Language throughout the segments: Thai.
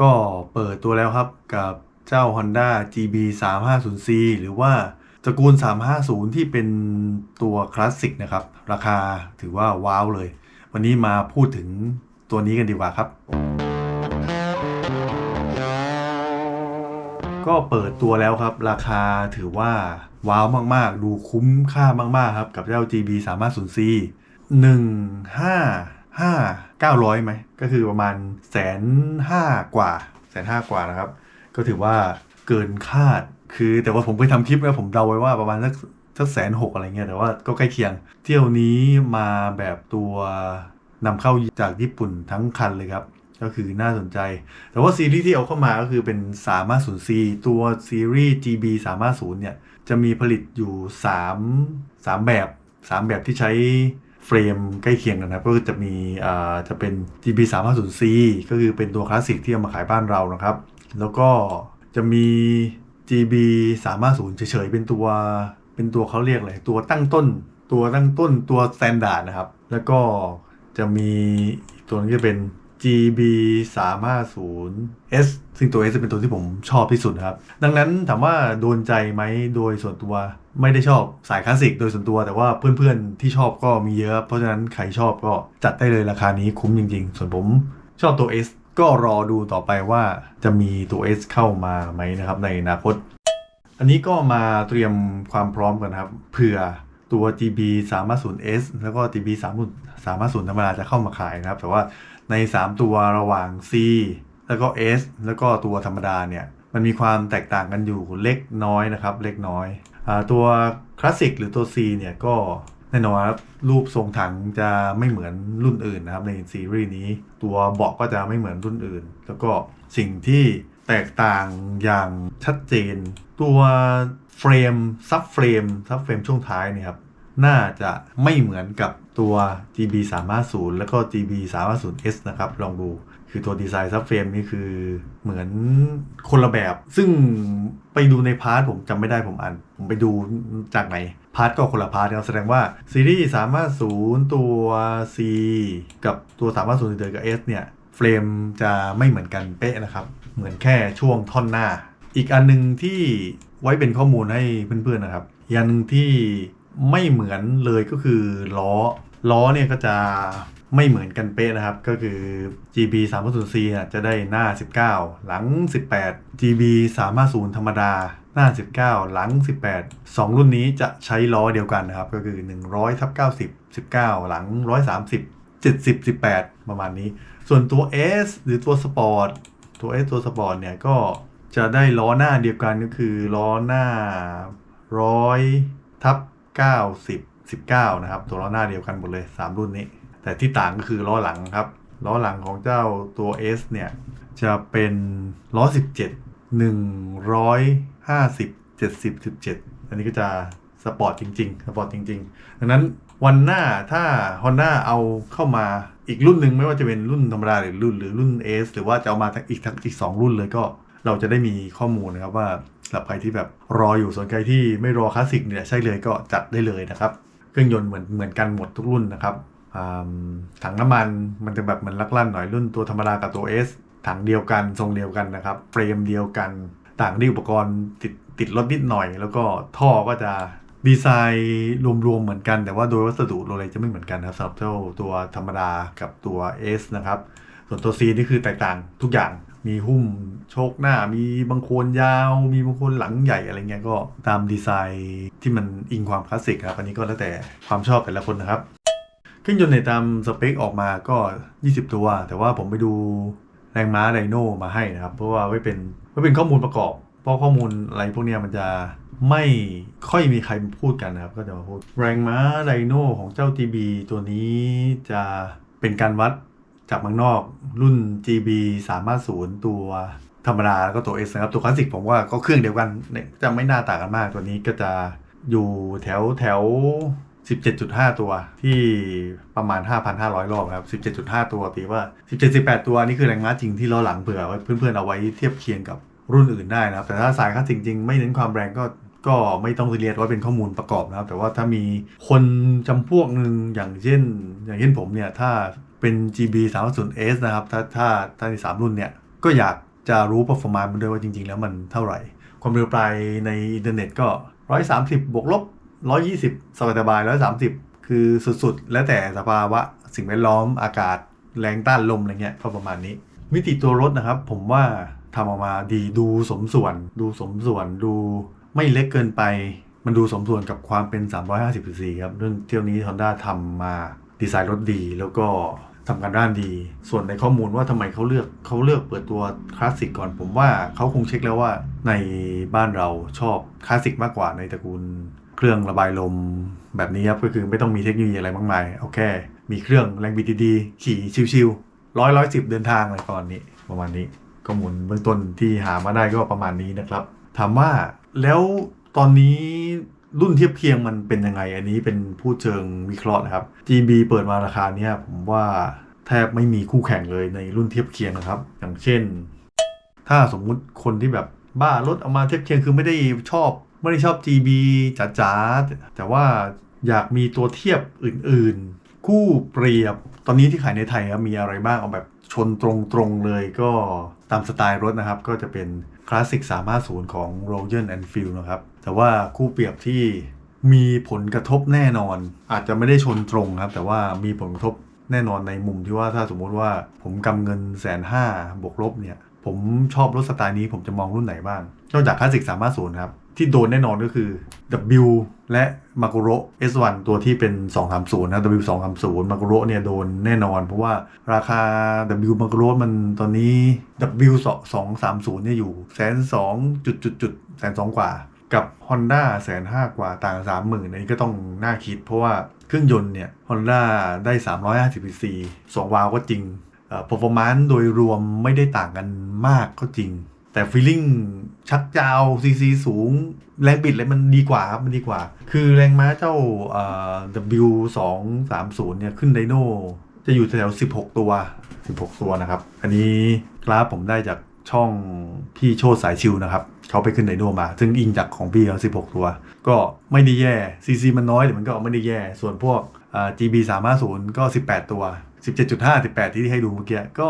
ก็เปิดตัวแล้วครับกับเจ้า Honda GB 350C หรือว่าตระกูล 350 ที่เป็นตัวคลาสสิกนะครับ ราคาถือว่าว้าวเลย วันนี้มาพูดถึงตัวนี้กันดีกว่าครับ ก็เปิดตัวแล้วครับ ราคาถือว่าว้าวมากๆ ดูคุ้มค่ามากๆครับ กับเจ้า GB 350C 1 5 5 900ไหมก็คือประมาณแสนห้ากว่าแสนห้ากว่านะครับ ก็ถือว่าเกินคาดคือแต่ว่าผมเคยทำคลิปแล้วผมเดาไว้ว่าประมาณสักสักแสนหกอะไรเงี้ยแต่ว่าก็ใกล้เคียง เที่ยวนี้มาแบบตัวนำเข้าจากญี่ปุ่นทั้งคันเลยครับ ก็คือน่าสนใจ แต่ว่าซีรีส์ที่เอาเข้ามาก็คือเป็น 350C ตัวซีรีส์ GB 350เนี่ยจะมีผลิตอยู่ 3 3 แบบ 3 แบบที่ใช้ เฟรมใกล้เคียงกันนะครับก็คือจะมีอ่าจะเป็น GB 350C ก็คือเป็นตัวคลาสสิกที่เอามาขายบ้านเรานะครับ แล้วก็จะมี GB 350เฉยๆเป็นตัวเป็นตัวเขาเรียกอะไรตัวตั้งต้น ตัวตั้งต้นตัวสแตนดาร์ดนะครับ แล้วก็จะมีตัวนึงจะเป็น GB 350 S ซึ่งตัว S จะเป็นตัวที่ผมชอบที่สุดครับ ดังนั้นถามว่าโดนใจไหมโดยส่วนตัวไม่ได้ชอบสายคลาสสิกโดยส่วนตัว แต่ว่าเพื่อนๆที่ชอบก็มีเยอะ เพราะฉะนั้นใครชอบก็จัดได้เลยราคานี้คุ้มจริงๆ ส่วนผมชอบตัว S ก็รอดูต่อไปว่าจะมีตัว S เข้ามาไหมนะครับในอนาคต อันนี้ก็มาเตรียมความพร้อมกันครับเผื่อตัว GB 350S แล้วก็ GB 350ธรรมดาจะเข้ามาขายนะครับ แต่ว่า ใน 3 ตัวระหว่าง C แล้วก็ S แล้วก็ตัวธรรมดาเนี่ยมันมีความแตกต่างกันอยู่เล็กน้อยนะครับ เล็กน้อยอตัวคลาสสิกหรือตัว C เนี่ยก็แน่นอนครับรูปทรงถังจะไม่เหมือนรุ่นอื่นนะครับในซีรีส์นี้ ตัวเบาะก็จะไม่เหมือนรุ่นอื่น แล้วก็สิ่งที่แตกต่างอย่างชัดเจน ตัวเฟรมซับเฟรมซับเฟรมช่วงท้ายเนี่ยครับ น่าจะไม่เหมือนกับตัว GB 350แล้วก็ GB 350S นะครับ ลองดู คือตัวดีไซน์ซับเฟรมนี่คือเหมือนคนละแบบ ซึ่งไปดูในพาร์ทผมจำไม่ได้ผมอ่าน ผมไปดูจากไหน พาร์ทก็คนละพาร์ทนะแสดงว่าซีรีส์350 ตัว C กับตัว 350เดินกับ S เนี่ยเฟรมจะไม่เหมือนกันเป๊ะนะครับ เหมือนแค่ช่วงท่อนหน้า อีกอันหนึงที่ไว้เป็นข้อมูลให้เพื่อนๆนะครับอีกอันหนึ่งที่ ไม่เหมือนเลยก็คือล้อ ล้อเนี่ยก็จะไม่เหมือนกันเป๊ะนะครับ ก็คือ GB 350C อะจะได้หน้า 19 หลัง 18 GB 350ธรรมดา หน้า 19 หลัง 18 2 รุ่นนี้จะใช้ล้อเดียวกันนะครับ ก็คือ 100ทับ90 19 หลัง 130 70 18 ประมาณนี้ ส่วนตัว S หรือตัวสปอร์ตตัว S ตัวสปอร์ตเนี่ยก็จะได้ล้อหน้าเดียวกันก็คือล้อหน้า 100ทับ 90 19 นะครับ ตัวล้อหน้าเดียวกันหมดเลย 3 รุ่นนี้ แต่ที่ต่างก็คือล้อหลังครับ ล้อหลังของเจ้าตัว S เนี่ย จะเป็นล้อ 17 150 70 17 อันนี้ก็จะสปอร์ตจริงๆ สปอร์ตจริงๆ ดังนั้นวันหน้าถ้า Honda เอาเข้ามาอีกรุ่นหนึ่งไม่ว่าจะเป็นรุ่นธรรมดาหรือรุ่นหรือรุ่น S หรือว่าจะเอามาทั้งอีกทั้งอีก 2 รุ่นเลยก็เราจะได้มีข้อมูลนะครับว่าำหรับใครที่แบบรออยู่ส่วนใครที่ไม่รอคลาสสิกเนี่ยใช่เลยก็จัดได้เลยนะครับ เครื่องยนต์เหมือนเหมือนกันหมดทุกรุ่นนะครับถังน้ำมันมันจะแบบเหมือนลักลั่นหน่อยรุ่นตัวธรรมดากับตัว S ถังเดียวกันทรงเดียวกันนะครับเฟรมเดียวกัน ต่างที่อุปกรณ์ติดติดรถนิดหน่อย แล้วก็ท่อก็จะดีไซน์รวมๆเหมือนกัน แต่ว่าโดยวัสดุอะไรจะไม่เหมือนกันนะครับสำหรับเจ้าตัวธรรมดากับตัว S นะครับ ส่วนตัว C นี่คือแตกต่างทุกอย่าง มีหุ้มโชคหน้า มีบางโคนยาว มีบางโคนหลังใหญ่อะไรเงี้ยก็ตามดีไซน์ที่มันอิงความคลาสสิกครับ อันนี้ก็แล้วแต่ความชอบแต่ละคนนะครับ เครื่องยนต์ในตามสเปคออกมาก็ 20 ตัว แต่ว่าผมไปดูแรงม้าไดโนมาให้นะครับ เพราะว่าไว้เป็นไว้เป็นข้อมูลประกอบ เพราะข้อมูลอะไรพวกนี้มันจะไม่ค่อยมีใครพูดกันนะครับ ก็จะมาพูดแรงม้าไดโนของเจ้า GB ตัวนี้จะเป็นการวัด จากเมืองนอกรุ่น GB 350 ตัวธรรมดาแล้วก็ตัว S นะครับตัวคลาสสิกผมว่าก็เครื่องเดียวกันจะไม่น่าต่างกันมากตัวนี้ก็จะอยู่แถวแถว 17.5 ตัวที่ประมาณ 5,500 รอบครับ 17.5 ตัวตีว่า 17-18 ตัวนี่คือแรงม้าจริงที่ล้อหลังเผื่อเพื่อนๆเอาไว้เทียบเคียงกับรุ่นอื่นได้นะครับ แต่ถ้าสายคลาสสิกจริงๆไม่เน้นความแรงก็ก็ไม่ต้องเรียสว่าเป็นข้อมูลประกอบนะครับ แต่ว่าถ้ามีคนจำพวกหนึ่งอย่างเช่น อย่างเช่นผมเนี่ย ถ้า เป็น GB 3 0 S นะครับ ถ้าถ้าถ้าใน3รุ่นเนี่ย ก็อยากจะรู้ performance มันด้วยว่าจริง ๆ แล้วมันเท่าไหร่ ความเร็วปลายในอินเทอร์เน็ตก็ 130 บวกลบ 120 สบายๆ130 คือสุดๆ แล้วแต่สภาวะสิ่งแวดล้อมอากาศแรงต้านลมอะไรเงี้ยก็ประมาณนี้ มิติตัวรถนะครับ ผมว่าทำออกมาดีดูสมส่วน ดูสมส่วนดูไม่เล็กเกินไป มันดูสมส่วนกับความเป็น 350 cc ครับเรื่องเที่ยวนี้ Honda ทำมาดีไซน์รถดีแล้วก็ ทำการด้านดี ส่วนในข้อมูลว่าทำไมเขาเลือกเขาเลือกเปิดตัวคลาสสิกก่อน ผมว่าเขาคงเช็คแล้วว่าในบ้านเราชอบคลาสสิกมากกว่าในตระกูลเครื่องระบายลมแบบนี้ครับก็คือไม่ต้องมีเทคโนโลยีอะไรมากมายเอาแค่มีเครื่องแรงบิดดีๆขี่ชิวๆร้อยร้อยสิบเดินทางอะไรประมาณนี้ประมาณนี้ข้อมูลเบื้องต้นที่หามาได้ก็ประมาณนี้นะครับ ถามว่าแล้วตอนนี้ รุ่นเทียบเคียงมันเป็นยังไง อันนี้เป็นผู้เชิงวิเคราะห์นะครับ GB เปิดมาราคาเนี้ยผมว่าแทบไม่มีคู่แข่งเลยในรุ่นเทียบเคียงนะครับ อย่างเช่น ถ้าสมมุติคนที่แบบบ้ารถเอามาเทียบเคียงคือไม่ได้ชอบ ไม่ได้ชอบ GB จ๋าๆแต่ว่าอยากมีตัวเทียบอื่นๆ คู่เปรียบตอนนี้ที่ขายในไทยครับมีอะไรบ้างเอาแบบชนตรงๆเลยก็ตามสไตล์รถนะครับ ก็จะเป็นคลาสสิก350 ของ Royal Enfield นะครับ แต่ว่าคู่เปรียบที่มีผลกระทบแน่นอน อาจจะไม่ได้ชนตรงครับ แต่ว่ามีผลกระทบแน่นอนในมุมที่ว่าถ้าสมมุติว่าผมกำเงินแสนห้าบวกลบเนี่ย ผมชอบรถสไตล์นี้ผมจะมองรุ่นไหนบ้างนอกจากคลาสสิก350 ครับ ที่โดนแน่นอนก็คือ W และ m a g u r o S1 ตัวที่เป็น 230 นะ W 230 m a g u r o เนี่ยโดนแน่นอน เพราะว่าราคา W m a g u r o มันตอนนี้ W 230เนี่ยอยู่แสนสองจุดจุดจุดแสนสองกว่า กับ Honda แสนห้ากว่าต่างสามหมื่นอันนี้ก็ต้องน่าคิด เพราะว่าเครื่องยนต์เนี่ย Honda ได้ 350 cc 2วาล์วก็จริงเอ่อ performance โดยรวมไม่ได้ต่างกันมากก็จริง แต่ feeling ชักยาว cc สูง แรงบิดอะไรมันดีกว่าครับ มันดีกว่า คือแรงม้าเจ้าเอ่อ W 2 3 0เนี่ยขึ้นไดโน่จะอยู่แถวๆ16ตัว16ตัวนะครับ อันนี้กราฟผมได้จากช่องพี่โชดสายชิวนะครับ เขาไปขึ้นไดโนมา ซึ่งอิงจากของพี่เขา16ตัว ก็ไม่ได้แย่ CC มันน้อยแต่มันก็ไม่ได้แย่ ส่วนพวกอ่า GB 350ก็18ตัว17.5 18 ที่ให้ดูเมื่อกี้ ก็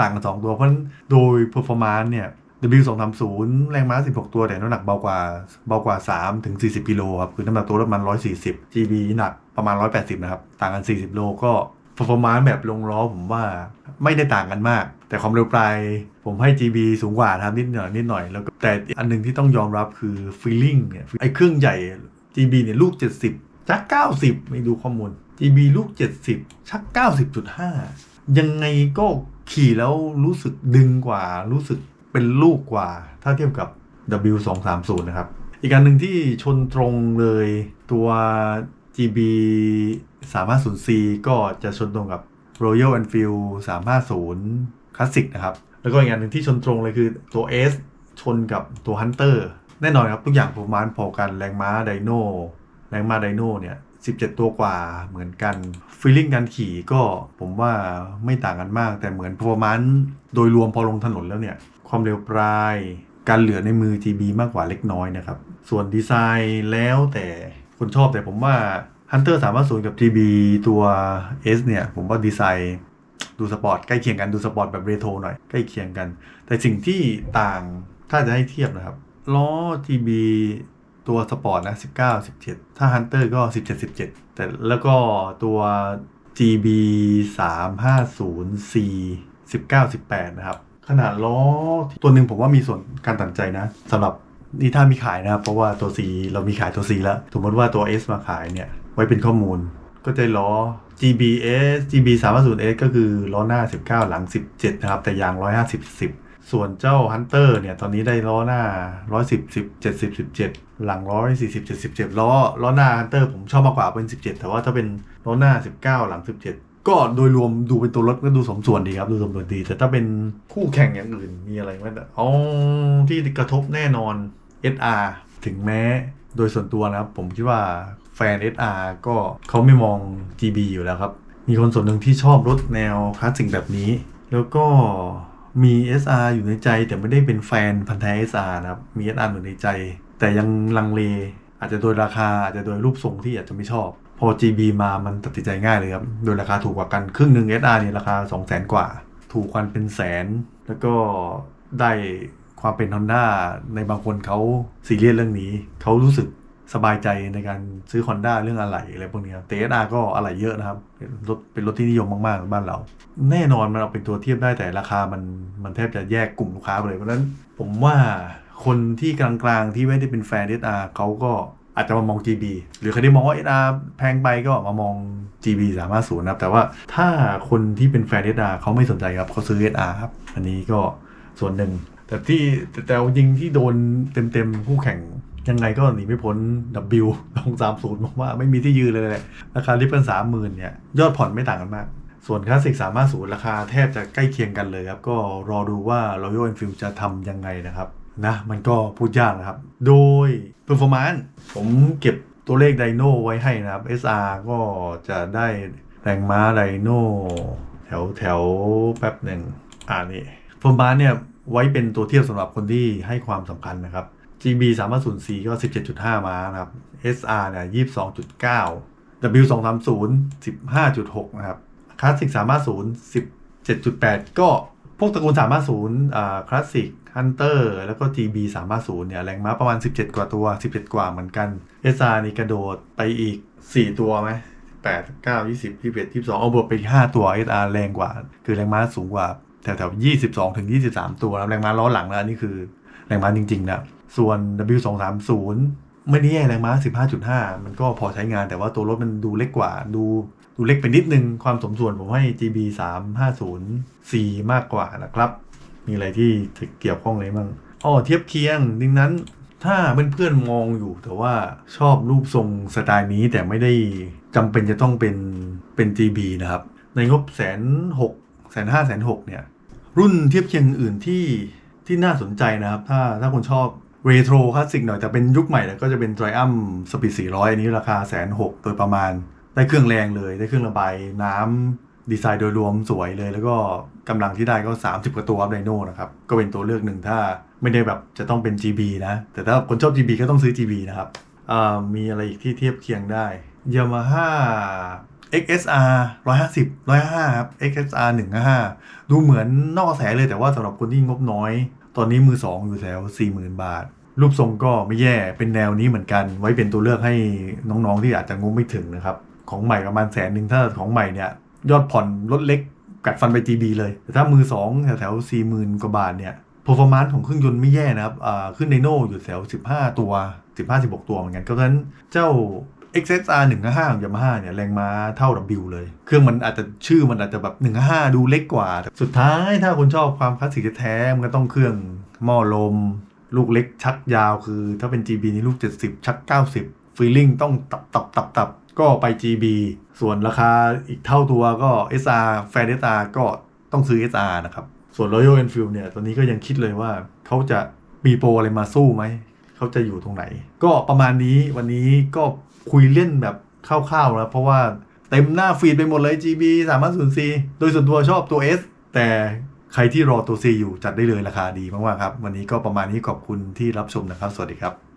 ต่างกัน 2 ตัวเพราะฉะนั้นโดย performance เนี่ย W 2 3 0 แรงม้า 16 ตัวแต่น้ำหนักเบากว่าเบากว่า 3 ถึง 40 กิโลครับ คือน้ำหนักตัวรถมัน 140 GB หนักประมาณ 180 นะครับ ต่างกัน 40 โลก็ performance แบบลงล้อผมว่าไม่ได้ต่างกันมาก แต่ความเร็วปลายผมให้ GB สูงกว่านะครับนิดหน่อยนิดหน่อยแล้วก็แต่อันหนึงที่ต้องยอมรับคือ feeling เนี่ยไอ้เครื่องใหญ่ GB เนี่ยลูก 70ชัก90 ไม่ดูข้อมูล GB ลูก 70 ชัก 90.5 ยังไงก็ขี่แล้วรู้สึกดึงกว่ารู้สึก เป็นลูกกว่า ถ้าเทียบกับ W 2 3 0 นะครับ อีกอันหนึ่งที่ชนตรงเลยตัว GB 350C ก็จะชนตรงกับ Royal Enfield 350 Classic นะครับ แล้วก็อีกอันหนึ่งที่ชนตรงเลยคือตัว S ชนกับตัว Hunter แน่นอนครับ ทุกอย่างประมาณพอกันแรงม้าไดโนแรงม้าไดโนเนี่ย 17 ตัวกว่าเหมือนกันฟีลลิ่งการขี่ก็ผมว่าไม่ต่างกันมาก แต่เหมือน performance โดยรวมพอลงถนนแล้วเนี่ย ความเร็วปลาย การเหลือในมือ GB มากกว่าเล็กน้อยนะครับ ส่วนดีไซน์แล้วแต่คนชอบแต่ผมว่า Hunter 350กับ GB ตัว S เนี่ย ผมว่าดีไซน์ดูสปอร์ตใกล้เคียงกันดูสปอร์ตแบบเรโทรหน่อยใกล้เคียงกัน แต่สิ่งที่ต่างถ้าจะให้เทียบนะครับล้อ GB ตัวสปอร์ตนะ 19 17 ถ้า Hunter ก็ 17 17 แต่แล้วก็ตัว GB 350C 19 18 นะครับ ขนาดล้อตัวหนึ่งผมว่ามีส่วนการตัดใจนะสำหรับนี่ถ้ามีขายนะครับเพราะว่าตัว C เรามีขายตัว C แล้วสมมติว่าตัว S มาขายเนี่ยไว้เป็นข้อมูล ก็จะล้อ GBS GB 3 0 S ก็คือล้อหน้า 19 หลัง 17 นะครับ แต่ยาง 150 10 ส่วนเจ้า Hunter เนี่ย ตอนนี้ได้ล้อหน้า 110 10 70 17 หลัง 140 77 ล้อล้อหน้า Hunter ผมชอบมากกว่าเป็น 17 แต่ว่าถ้าเป็นล้อหน้า 19 หลัง 17 ก็โดยรวมดูเป็นตัวรถก็ดูสมส่วนดีครับดูสมส่วนดี แต่ถ้าเป็นคู่แข่งอย่างอื่นมีอะไรไหมอ๋อที่กระทบแน่นอน SR ถึงแม้โดยส่วนตัวนะครับ ผมคิดว่าแฟน SR ก็เขาไม่มอง GB อยู่แล้วครับ มีคนส่วนหนึ่งที่ชอบรถแนวคลาสสิกแบบนี้ แล้วก็มี SR อยู่ในใจแต่ไม่ได้เป็นแฟนพันธุ์แท้ SR นะครับ มี SR อยู่ในใจ แต่ยังลังเล อาจจะโดยราคาอาจจะโดยรูปทรงที่อาจจะไม่ชอบ พอ GB มามันตัดสินใจง่ายเลยครับ โดยราคาถูกกว่ากันครึ่งหนึ่ง SR เนี่ยราคา 200,000 กว่า ถูกควันเป็นแสน แล้วก็ได้ความเป็น Honda ในบางคนเขาซีเรียสเรื่องนี้ เขารู้สึกสบายใจในการซื้อ Honda เรื่องอะไหล่อะไรพวกนี้ครับแต่ SR ก็อะไหล่เยอะนะครับเป็นรถเป็นรถที่นิยมมากๆในบ้านเรา แน่นอนมันเอาเป็นตัวเทียบได้แต่ราคามันมันแทบจะแยกกลุ่มลูกค้าไปเลย เพราะฉะนั้นผมว่าคนที่กลางๆที่ไม่ได้เป็นแฟน SR เขาก็ อาจจะมามอง GB หรือใครที่มองว่า SR แพงไปก็มามอง GB 350นะครับ แต่ว่าถ้าคนที่เป็นแฟน SR เขาไม่สนใจครับเขาซื้อ SR ครับ อันนี้ก็ส่วนหนึ่ง แต่ที่แต่แต่จริงที่โดนเต็มๆคู่แข่งยังไงก็หนีไม่พ้น W ลอง30ผมว่าไม่มีที่ยืนเลยแหละราคาลิปเป็นสามหมื่นเนี่ย ยอดผ่อนไม่ต่างกันมาก ส่วนคลาสสิกสามารถศูนย์ราคาแทบจะใกล้เคียงกันเลยครับ ก็รอดูว่า Royal Enfield จะทำยังไงนะครับ นะมันก็พูดยากนะครับ โดย Performance ผมเก็บตัวเลขไดโนไว้ให้นะครับ SR ก็จะได้แรงม้าไดโนแถวแถวแป๊บหนึ่งอ่านี่ Performance เนี่ยไว้เป็นตัวเทียบสำหรับคนที่ให้ความสำคัญนะครับ GB 3 0 4ก็ 17.5 ม้านะครับ SR เนี่ย22.9 W 2 3 0 15.6 นะครับคลาสสิก3 0 17.8 ก็ พวกตระกูล 350อ่าคลาสสิกฮันเตอร์แล้วก็ GB 350เนี่ยแรงม้าประมาณ 17 กว่าตัว 17 กว่าเหมือนกัน SR นี่กระโดดไปอีก 4 ตัวไหม8 9 20 21 22 เอาบวกไปอีก 5 ตัว SR แรงกว่า คือแรงม้าสูงกว่าแถวๆ22 ถึง 23 ตัวแล้วแรงม้าล้อหลังแล้วอันนี่คือแรงม้าจริงๆนะส่วน W 2 3 0 ไม่ได้แย่แรงม้า 15.5 มันก็พอใช้งานแต่ว่าตัวรถมันดูเล็กกว่าดู ดูเล็กไปนิดนึงความสมส่วนผมให้ GB 350 C มากกว่านะครับ มีอะไรที่เกี่ยวข้องอะไรบ้างอ๋อเทียบเคียงดังนั้นถ้าเพื่อนๆมองอยู่แต่ว่าชอบรูปทรงสไตล์นี้แต่ไม่ได้จำเป็นจะต้องเป็นเป็น GB นะครับ ในงบแสนหกแสนห้าแสนหกเนี่ย รุ่นเทียบเคียงอื่นที่ที่น่าสนใจนะครับ ถ้าถ้าคุณชอบเรโทรคลาสสิกหน่อยแต่เป็นยุคใหม่แล้วก็จะเป็น Triumph Speed 400 อันนี้ราคาแสนหกโดยประมาณ ได้เครื่องแรงเลยได้เครื่องระบายน้ำดีไซน์โดยรวมสวยเลย แล้วก็กำลังที่ได้ก็ 30 กว่าตัวอัพไดโน่นะครับ ก็เป็นตัวเลือกหนึ่งถ้าไม่ได้แบบจะต้องเป็น GB นะ แต่ถ้าคนชอบ GB ก็ต้องซื้อ GB นะครับมีอะไรอีกที่เทียบเคียงได้ Yamaha XSR 150 155ครับ XSR 155 ดูเหมือนนอกกระแสเลยแต่ว่าสำหรับคนที่งบน้อย ตอนนี้มือ 2 อยู่แถว40,000 บาท รูปทรงก็ไม่แย่เป็นแนวนี้เหมือนกัน ไว้เป็นตัวเลือกให้น้องๆที่อาจจะงบไม่ถึงนะครับ ของใหม่ประมาณแสนหนึ่งถ้าของใหม่เนี่ยยอดผ่อนรถเล็กกัดฟันไป GB เลย แต่ถ้ามือ2แถวแถวๆ40,000กว่าบาทเนี่ย performance ของเครื่องยนต์ไม่แย่นะครับอ่าขึ้นไดโน่อยู่แถว 15 ตัว 15-16 ตัวเหมือนกันก็ฉะนั้นเจ้า XSR 155ของ Yamaha เนี่ยแรงม้าเท่า W เลย เครื่องมันอาจจะชื่อมันอาจจะแบบ 155 ดูเล็กกว่า สุดท้ายถ้าคุณชอบความคลาสสิกแท้มันก็ต้องเครื่องหม้อลม ลูกเล็กชักยาวคือ ถ้าเป็น GB นี่ลูก 70 ชัก 90ฟีลลิ่งต้องตับตับตับตับ ก็ไป GB ส่วนราคาอีกเท่าตัวก็ SR แฟน SR ก็ต้องซื้อ SR นะครับ ส่วน Royal Enfield เนี่ย ตอนนี้ก็ยังคิดเลยว่าเขาจะมีโปรอะไรมาสู้ไหม เขาจะอยู่ตรงไหน ก็ประมาณนี้วันนี้ก็คุยเล่นแบบคร่าวๆนะเพราะว่าเต็มหน้าฟีดไปหมดเลย GB 3 5 0 C โดยส่วนตัวชอบตัว S แต่ใครที่รอตัว C อยู่จัดได้เลยราคาดีมากๆครับ วันนี้ก็ประมาณนี้ขอบคุณที่รับชมนะครับ สวัสดีครับ